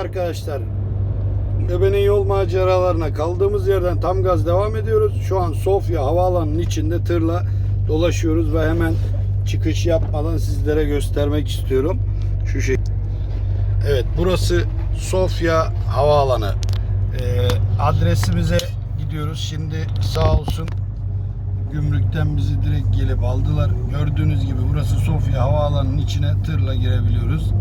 arkadaşlar. Göbe'nin yol maceralarına kaldığımız yerden tam gaz devam ediyoruz. Şu an Sofya havaalanının içinde tırla dolaşıyoruz ve hemen çıkış yapmadan sizlere göstermek istiyorum. Şu şey. Evet burası Sofya havaalanı. Ee, adresimize gidiyoruz. Şimdi sağ olsun gümrükten bizi direkt gelip aldılar. Gördüğünüz gibi burası Sofya havaalanının içine tırla girebiliyoruz.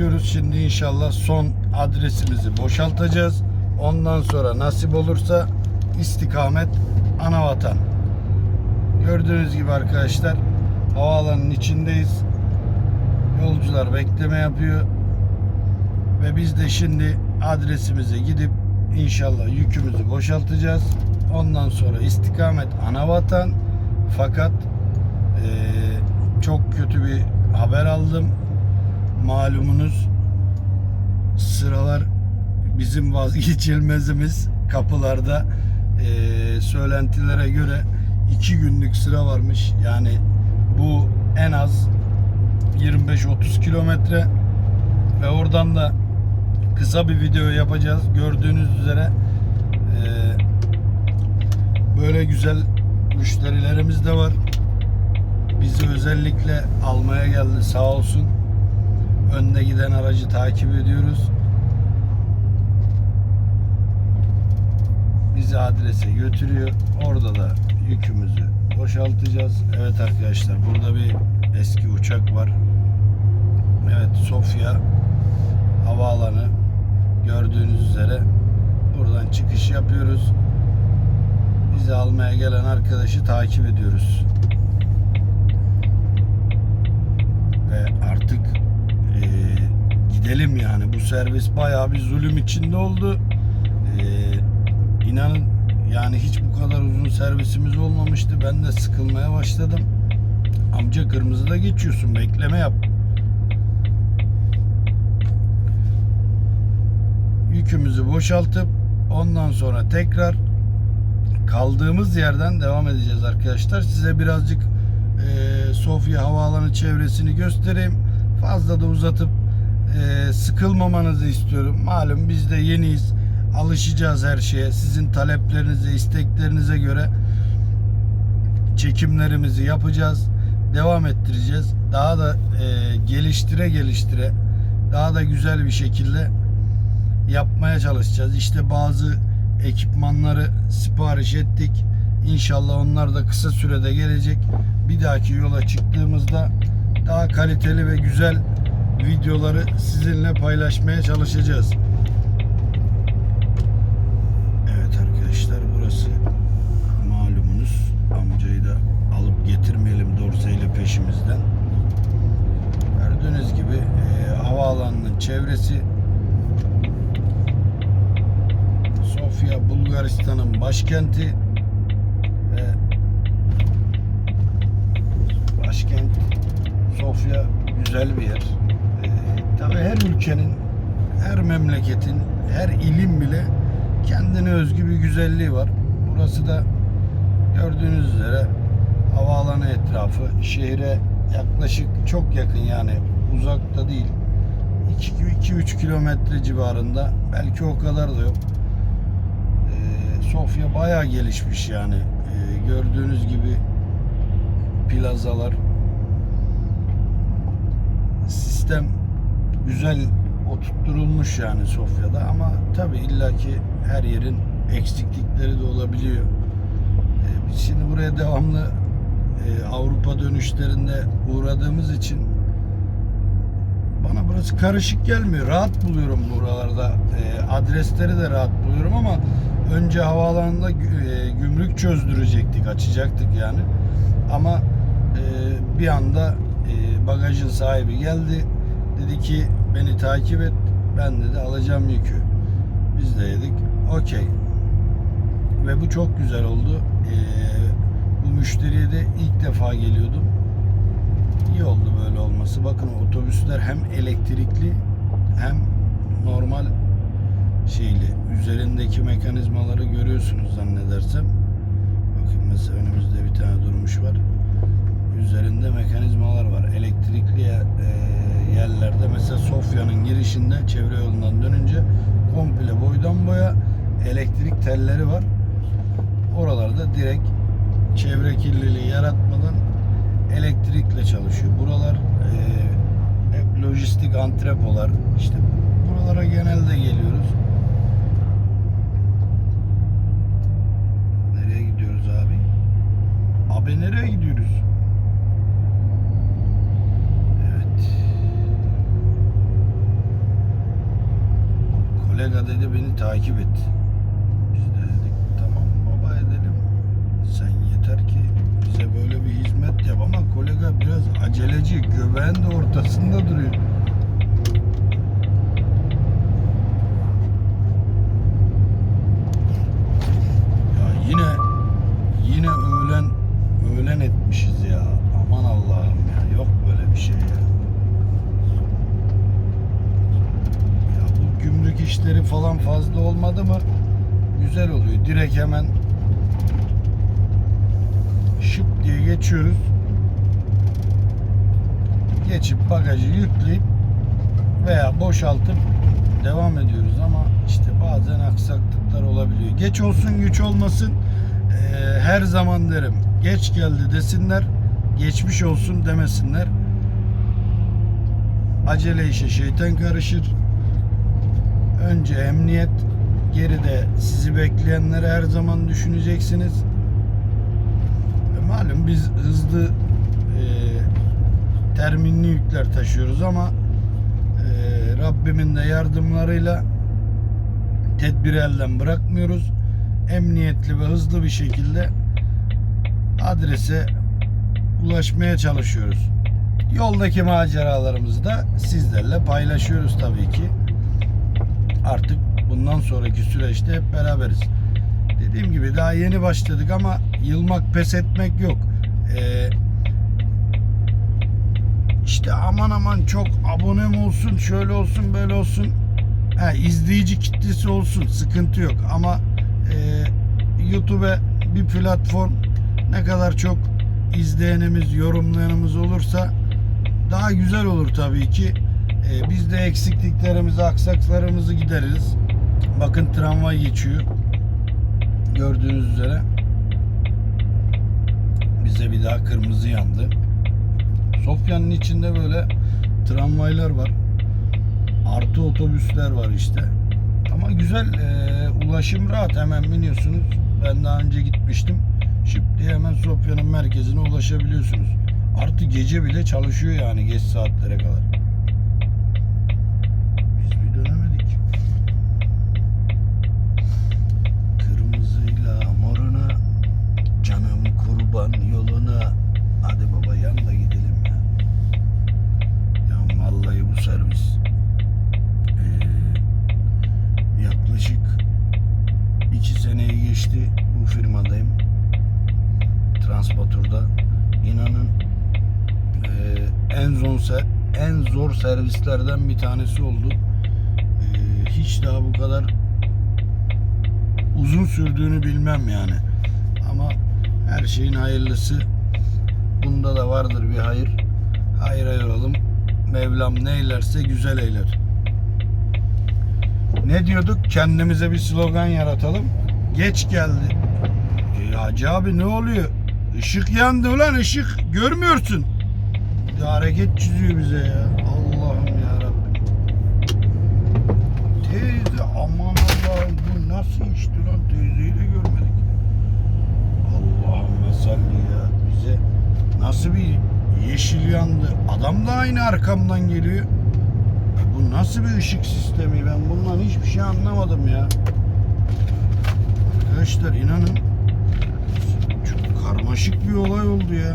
Gidiyoruz şimdi inşallah son adresimizi boşaltacağız. Ondan sonra nasip olursa istikamet Anavatan. Gördüğünüz gibi arkadaşlar havaalanının içindeyiz. Yolcular bekleme yapıyor. Ve biz de şimdi adresimize gidip inşallah yükümüzü boşaltacağız. Ondan sonra istikamet Anavatan. Fakat eee, çok kötü bir haber aldım. Malumunuz sıralar bizim vazgeçilmezimiz kapılarda eee, söylentilere göre iki günlük sıra varmış. Yani bu en az 25-30 kilometre ve oradan da kısa bir video yapacağız. Gördüğünüz üzere eee, böyle güzel müşterilerimiz de var. Bizi özellikle almaya geldi sağ olsun. Önde giden aracı takip ediyoruz. Bizi adrese götürüyor. Orada da yükümüzü boşaltacağız. Evet arkadaşlar burada bir eski uçak var. Evet Sofya havaalanı gördüğünüz üzere buradan çıkış yapıyoruz. Bizi almaya gelen arkadaşı takip ediyoruz. Ve artık eee, gidelim yani. Bu servis bayağı bir zulüm içinde oldu. Eee inanın yani hiç bu kadar uzun servisimiz olmamıştı. Ben de sıkılmaya başladım. Amca kırmızıda geçiyorsun bekleme yap. Yükümüzü boşaltıp ondan sonra tekrar kaldığımız yerden devam edeceğiz arkadaşlar. Size birazcık eee, Sofya Havaalanı çevresini göstereyim. Fazla da uzatıp eee, sıkılmamanızı istiyorum. Malum biz de yeniyiz. Alışacağız her şeye. Sizin taleplerinize, isteklerinize göre çekimlerimizi yapacağız. Devam ettireceğiz. Daha da eee, geliştire geliştire daha da güzel bir şekilde yapmaya çalışacağız. İşte bazı ekipmanları sipariş ettik. İnşallah onlar da kısa sürede gelecek. Bir dahaki yola çıktığımızda daha kaliteli ve güzel videoları sizinle paylaşmaya çalışacağız. Evet arkadaşlar burası malumunuz amcayı da alıp getirmeyelim dorseyle peşimizden. Gördüğünüz gibi e, havaalanının çevresi Sofya Bulgaristan'ın başkenti ve başkent Sofya güzel bir yer. Ee, tabii her ülkenin, her memleketin, her ilim bile kendine özgü bir güzelliği var. Burası da gördüğünüz üzere havaalanı etrafı şehre yaklaşık çok yakın yani uzakta değil. 2-3 kilometre civarında belki o kadar da yok. Ee, Sofya bayağı gelişmiş yani. Ee, gördüğünüz gibi plazalar sistem güzel oturtturulmuş yani Sofya'da ama tabi illaki her yerin eksiklikleri de olabiliyor. Ee, biz şimdi buraya devamlı e, Avrupa dönüşlerinde uğradığımız için bana burası karışık gelmiyor. Rahat buluyorum buralarda. E, adresleri de rahat buluyorum ama önce havaalanında e, gümrük çözdürecektik, açacaktık yani. Ama e, bir anda e, bagajın sahibi geldi. Dedi ki beni takip et. Ben dedi alacağım yükü. Biz de dedik okey. Ve bu çok güzel oldu. E, bu müşteriye de ilk defa geliyordum. İyi oldu böyle olması. Bakın otobüsler hem elektrikli hem normal şeyli. Üzerindeki mekanizmaları görüyorsunuz zannedersem. Bakın mesela önümüzde bir tane durmuş var. Üzerinde mekanizmalar var. Elektrikli e, Sofya'nın girişinde çevre yolundan dönünce komple boydan boya elektrik telleri var. Oralarda direkt çevre kirliliği yaratmadan elektrikle çalışıyor. Buralar e, lojistik antrepolar. İşte buralara genelde geliyoruz. Nereye gidiyoruz abi? Abi nereye gidiyoruz? Kolega dedi beni takip et. Biz de dedik tamam baba edelim. Sen yeter ki bize böyle bir hizmet yap ama kolega biraz aceleci. Göbeğin de ortasında duruyor. Olmadı mı güzel oluyor. Direkt hemen şıp diye geçiyoruz. Geçip bagajı yükleyip veya boşaltıp devam ediyoruz ama işte bazen aksaklıklar olabiliyor. Geç olsun güç olmasın eee, her zaman derim. Geç geldi desinler, geçmiş olsun demesinler. Acele işe şeytan karışır. Önce emniyet, geride sizi bekleyenleri her zaman düşüneceksiniz. E, malum biz hızlı e, terminli yükler taşıyoruz ama e, Rabbimin de yardımlarıyla tedbiri elden bırakmıyoruz. Emniyetli ve hızlı bir şekilde adrese ulaşmaya çalışıyoruz. Yoldaki maceralarımızı da sizlerle paylaşıyoruz tabii ki. Artık bundan sonraki süreçte hep beraberiz. Dediğim gibi daha yeni başladık ama yılmak pes etmek yok. Ee, işte aman aman çok abonem olsun, şöyle olsun, böyle olsun. Ha, izleyici kitlesi olsun, sıkıntı yok. Ama e, YouTube bir platform ne kadar çok izleyenimiz, yorumlayanımız olursa daha güzel olur tabii ki. E, biz de eksikliklerimizi, aksaklarımızı gideririz. Bakın tramvay geçiyor. Gördüğünüz üzere. Bize bir daha kırmızı yandı. Sofya'nın içinde böyle tramvaylar var. Artı otobüsler var işte. Ama güzel e, ulaşım rahat hemen biniyorsunuz. Ben daha önce gitmiştim. Diye hemen Sofya'nın merkezine ulaşabiliyorsunuz. Artı gece bile çalışıyor yani geç saatlere kadar. Biz bir dönemedik. Kırmızıyla moruna canım kurban yoluna. Hadi baba yan da gidelim ya. Ya vallahi bu servis ee, yaklaşık iki seneyi geçti bu firmadayım. Transporter'da. İnanın ee, en zor se- en zor servislerden bir tanesi oldu. Ee, hiç daha bu kadar uzun sürdüğünü bilmem yani. Ama her şeyin hayırlısı bunda da vardır bir hayır. Hayır yoralım. Mevlam ne eylerse güzel eyler. Ne diyorduk? Kendimize bir slogan yaratalım. Geç geldi. E, Hacı abi ne oluyor? Işık yandı ulan ışık. Görmüyorsun. Bir hareket çiziyor bize ya. Allah'ım ya Rabbim. Teyze aman Allah'ım bu nasıl işti lan teyzeyi de görmedik. Allah'ım salli ya bize nasıl bir yeşil yandı. Adam da aynı arkamdan geliyor. Bu nasıl bir ışık sistemi ben bundan hiçbir şey anlamadım ya. Arkadaşlar inanın çok karmaşık bir olay oldu ya.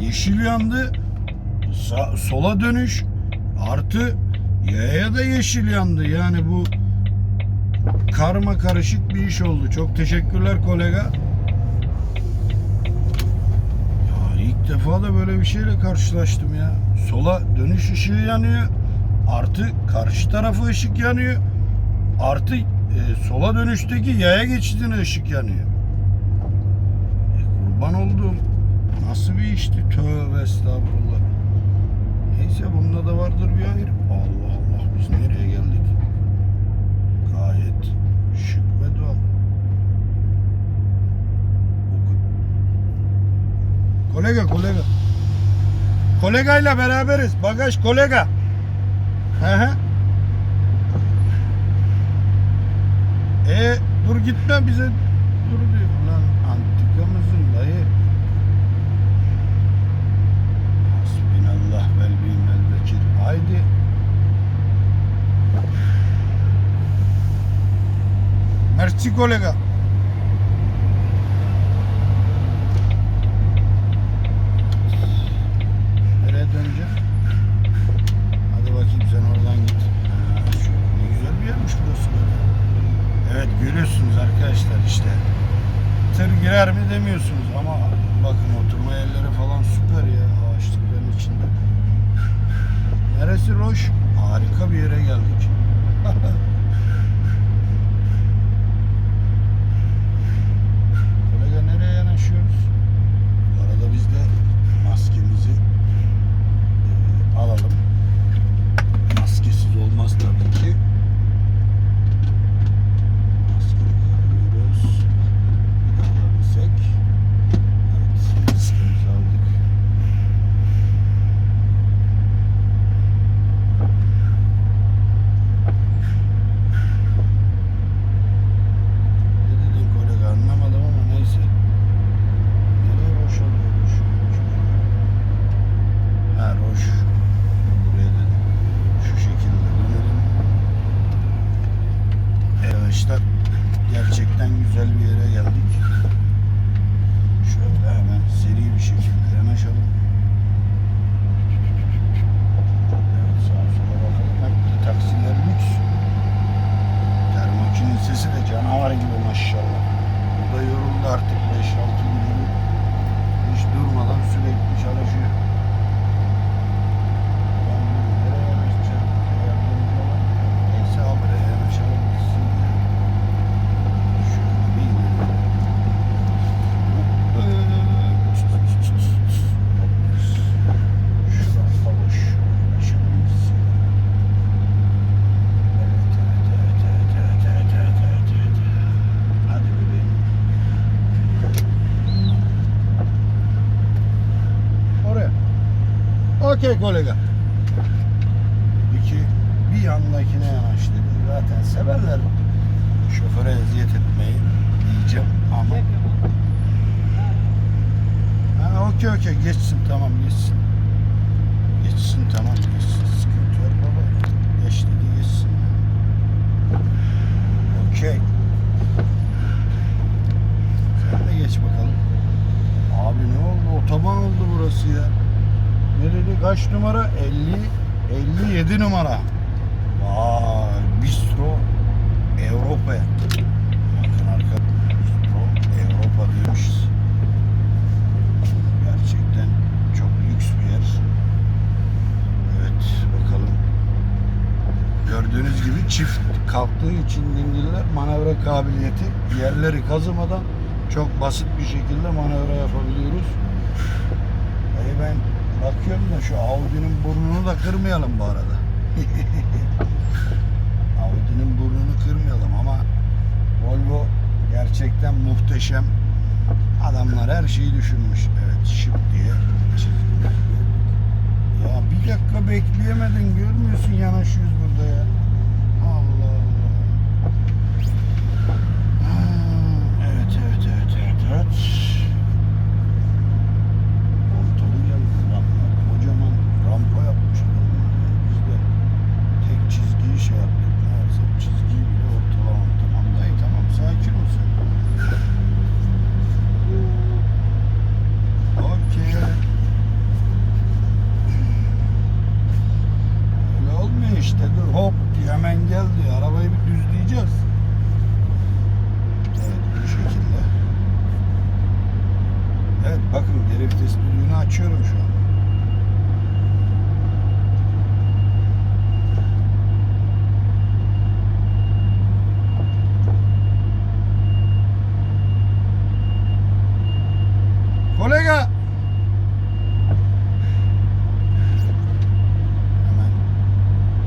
Yeşil yandı. Sa- sola dönüş artı yaya da yeşil yandı. Yani bu karma karışık bir iş oldu. Çok teşekkürler kolega. Ya ilk defa da böyle bir şeyle karşılaştım ya. Sola dönüş ışığı yanıyor. Artı karşı tarafı ışık yanıyor. Artı e, sola dönüşteki yaya geçidine ışık yanıyor. E, kurban olduğum nasıl bir işti? Tövbe estağfurullah. Neyse bunda da vardır bir hayır. Allah biz nereye geldik? Gayet şık ve doğal. Kolega kolega. Kolegayla beraberiz. Bagaj kolega. Hı hı. E dur gitme bize Merci kolega. Nereye döneceğim? Hadi bakayım sen oradan git. Ha, şu, ne güzel bir yermiş burası böyle. Evet görüyorsunuz arkadaşlar işte. Tır girer mi demiyorsunuz ama bakın oturma yerleri falan süper ya ağaçlıkların içinde. Neresi Roş? Harika bir yere geldik. Okey kolega. İki bir yandakine yanaş dedi. Zaten severler şoföre eziyet etmeyi diyeceğim ama ha okey okey geçsin tamam geçsin. Geçsin tamam geçsin sıkıntı yok baba. Geç dedi geçsin. Okey. Sen de geç bakalım. Abi ne oldu? Otoban oldu burası ya. Ne dedi? Kaç numara? 50 57 numara. Vay, bistro Avrupa. Bakın arka bistro Avrupa demişiz. Gerçekten çok lüks bir yer. Evet, bakalım. Gördüğünüz gibi çift kalktığı için dingiller manevra kabiliyeti yerleri kazımadan çok basit bir şekilde manevra yapabiliyoruz. E ben bakıyorum da şu Audi'nin burnunu da kırmayalım bu arada. Audi'nin burnunu kırmayalım ama Volvo gerçekten muhteşem. Adamlar her şeyi düşünmüş. Evet şıp diye. Ya bir dakika bekleyemedin görmüyorsun yanaşıyoruz burada ya. Allah Allah. Evet evet evet evet evet. Ortalı geldi adamlar. Kocaman rampa yapmış adamlar ya. Biz de tek çizgiyi şey yaptık. Meğerse çizgiyi bile ortalamam. Tamam dayı tamam sakin ol sen. Okey. Öyle olmuyor işte. Dur hop diye hemen gel diyor. Arabayı bir düzleyeceğiz. Evet bu şekilde. Evet bakın geri vites düdüğünü açıyorum şu an. Kolega! Hemen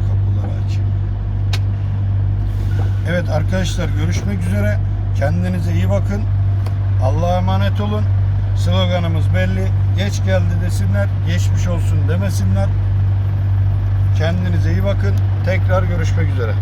kapıları açayım. Evet arkadaşlar görüşmek üzere. Kendinize iyi bakın. Allah'a emanet olun. Sloganımız belli. Geç geldi desinler, geçmiş olsun demesinler. Kendinize iyi bakın. Tekrar görüşmek üzere.